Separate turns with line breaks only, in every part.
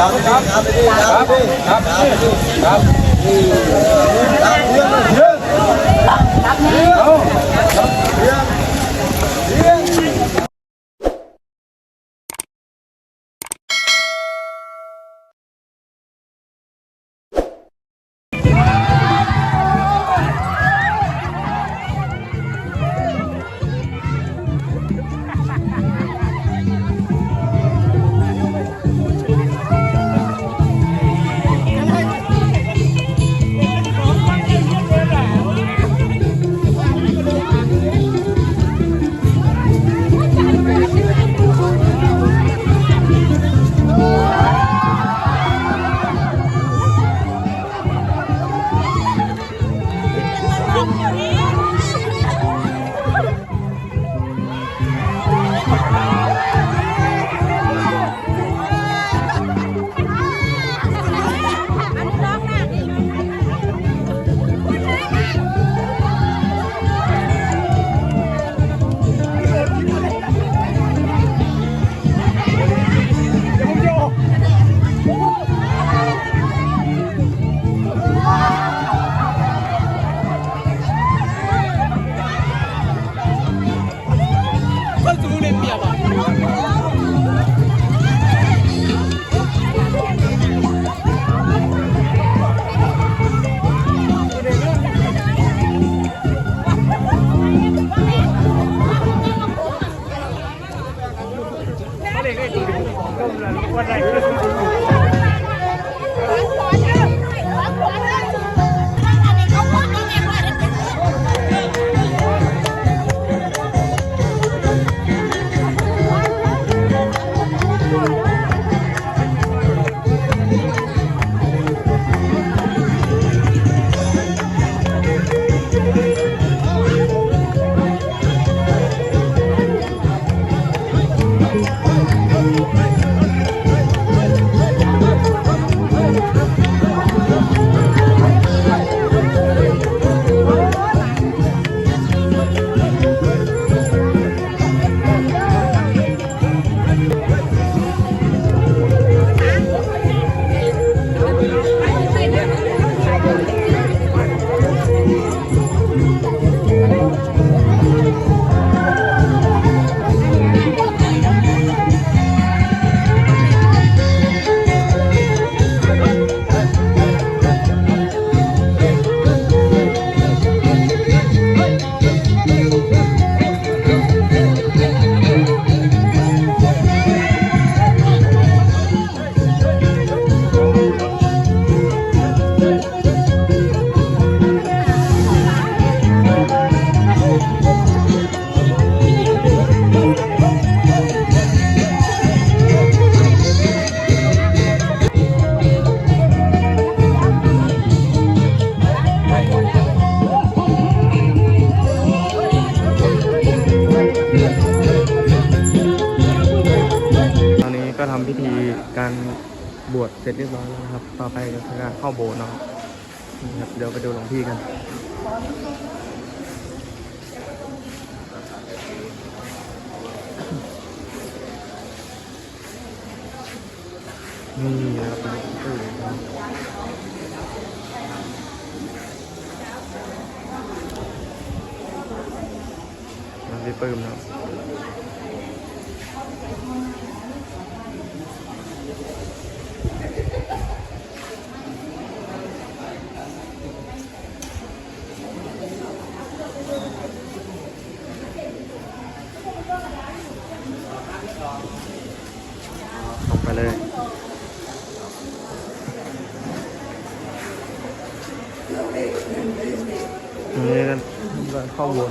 ครับครับครับครับครับ ต ไปเข้าโบสถ์เนาะครับเดี๋ยวไปดูหลวงพี่กันนี่นะครับหลวงพี่นะครับหลว มนะครับออกไปเลย นี่กันเข้าวน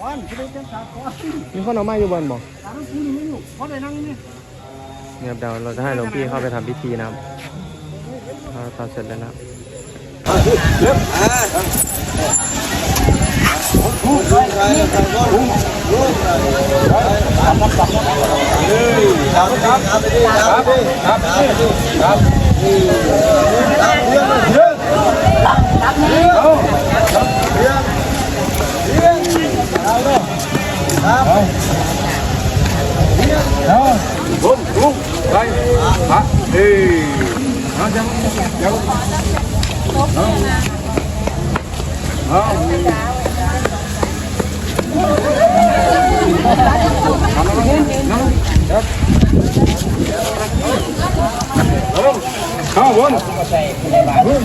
เต้
นอยู่เลย
นี่ครับ
ป้อนเขาได้เต้นสามป้อน
มีคนเอาไม้อยู่บนบอก
สามคู่นี่ไม่อยู่เพราะได้นั่งนี่
เนี่ยครับเดี๋ยวเราจะให้หลวงพี่เข้าไปทำพิธีนะครับพอตัดเสร็จแล้วนะครับ
Đâu. Đâu. Vung, vung. Đây. Hả? Đi. Nó dám. Dám. Đó. Đó. Không, vốn. Vốn.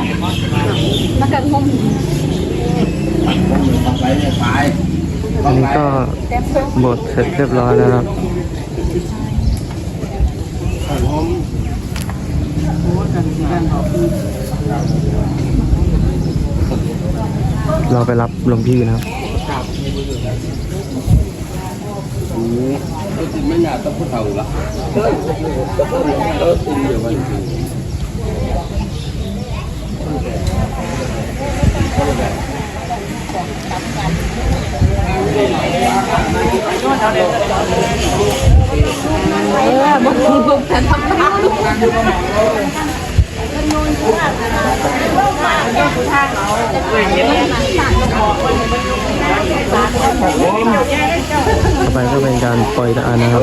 ที่
อันนี้ก็บทเสร็จเรียบร้อยแล้วครับเราไปรับหลวงพี่นะครับ
ไม่น่าต้องพูดเท่าละเออจริงเดี๋ยวมันจริง
ต่อไปก็เป็นการปล่อยทานนะครับ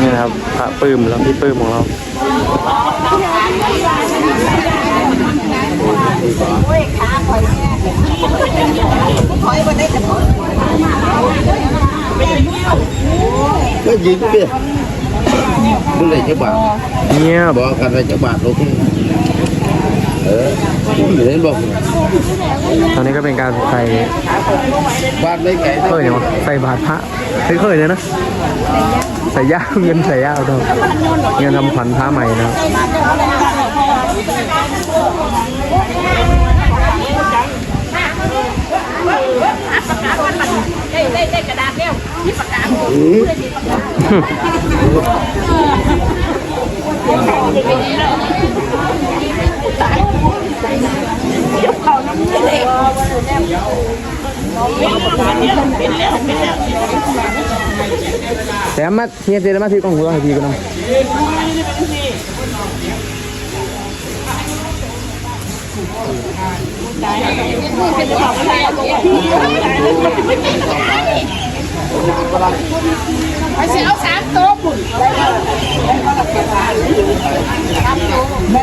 นี่นะครับพระ ปื้มแล้วพี่ปื้มของเรา
ก็ยิงเปี้ยเมื่อไรจะบาท
เงียบ
บอกกันว่าจะบาทโอเคเอออยู่ในบอก
ตอนนี้ก็เป็นการใส่
บาทไม่ไกล
เคยเนี่ยวะใส่บาตรพระเคยเคยเลยนะใส่ย่าเงินใส่ย่าเอาเถอะเงินทำขวัญพระใหม่นะ
ได้ได้ได้กระดาษแล้วที่ปากกา
แต่มาเฮียเจรมาที่กองหัวให้พี่ก็ต้อง
ไปเสียเอาสามโต๊ะปุ่น
ไม่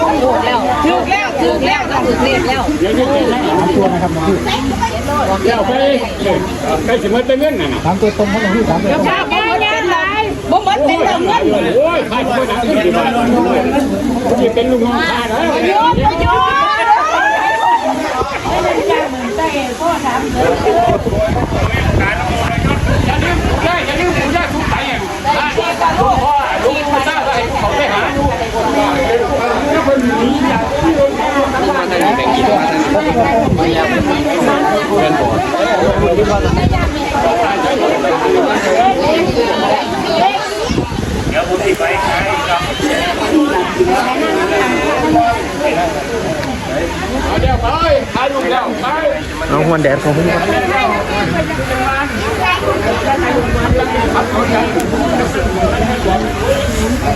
ว
งดีแล้ว
ถือแล้วถือแล้วต้องถือเรียบแล้ว
เดี๋ยวไปไปสิมันเป็นเงินน่ะนะ
ถามตัวตรงเขาต้องที่ถามตัวตรง
ข้าวบ่หมดเป็นไรบ่หมดเป็นเงิน
โอ้ยใครจะไปหนังขึ้นที่บ้านจะเป็นลูกน้องข้าแล้ว
โยนโยน
ได้จะลืมผู้ชายทุกไปอะลูกพ่อลูกผู้ชายไปเขาไปหาลูก เดี๋ยวไปหาลูกแล้วไป
น้องควันแดดของพี่ครับ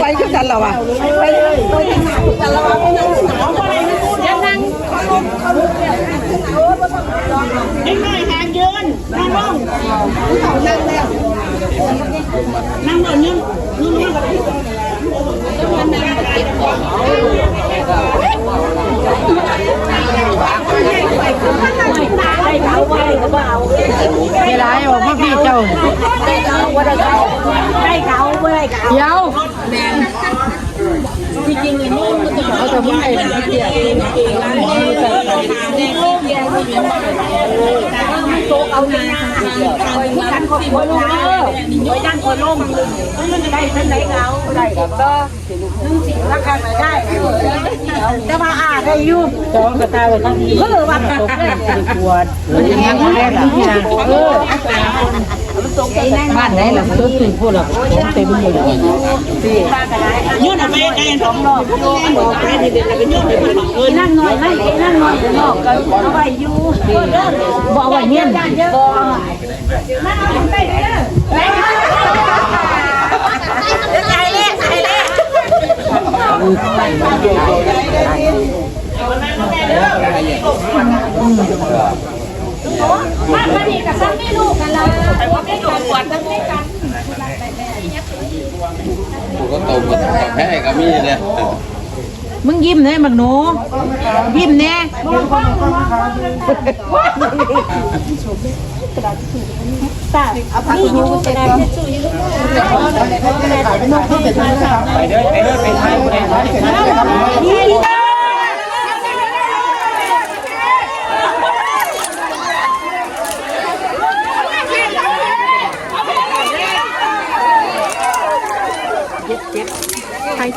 ไปขึ้นกันแล้วอะไปไปกันแล้วอะไปนั่งสาวไปจะนั่งเด็กน้อยหางยืนนางร้องเขานั่งแล้วนั่งเดินยืนยืนยืนกับ
ไม่ร้าออกมาพี่เจ้าได้เขาบ่ได้เขาได้เขาบ่ได้เขาเดี๋ยวที่จริงนี่มันเขาแต่ไม่ให้เสียเองเองร้านนี้แต่เด็กลูกแย่ไม่มีโต เอานาคอยนั่นคอยบ่ลงเด้อคอยนั่นคอยลงได้เท่าไหนเขาได้ก็นึงสิราคาไม่ได้แต่ว่าอาได้อยู่จองกระตาไว้ทั้งนี้เออว่าตกเลยปวดยังแรกที่นางเออ บ้านไหนล่ะก็คือพวกเราของเต็มเลยยื่นไปไกลสองรอบนั่งหน่อยนั่นั่งหน่อยจะนอกกันเอาไว้อยู่บอกไว้เงี้ยบอกนั่งไปเด้อใจเล่ใจเล่มามาดีกับซ้ำไม่ลูกกันละแต่ว่าไม่ลูกปวดทั้งไม่กัน
กูก็ตกมาแพ้กับมีเลย
มึงยิ้มแน่บักหนู ยิ้มแน่ตาเอาพักอยู่จะได้
ไปเด้อไปเด้อไปทายไปทา ย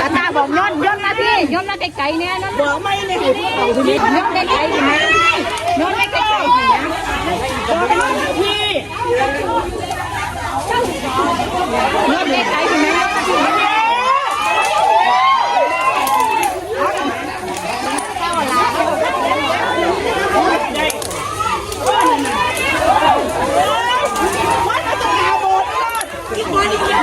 ตาตาบอกย้นย้อนมพี่ย้อนมาไกลเนี่ยย้อนไม่เลยย้นไกลๆนะย้นไกลๆนะบอกพี่ย้นไกลๆนะอีกคนอีก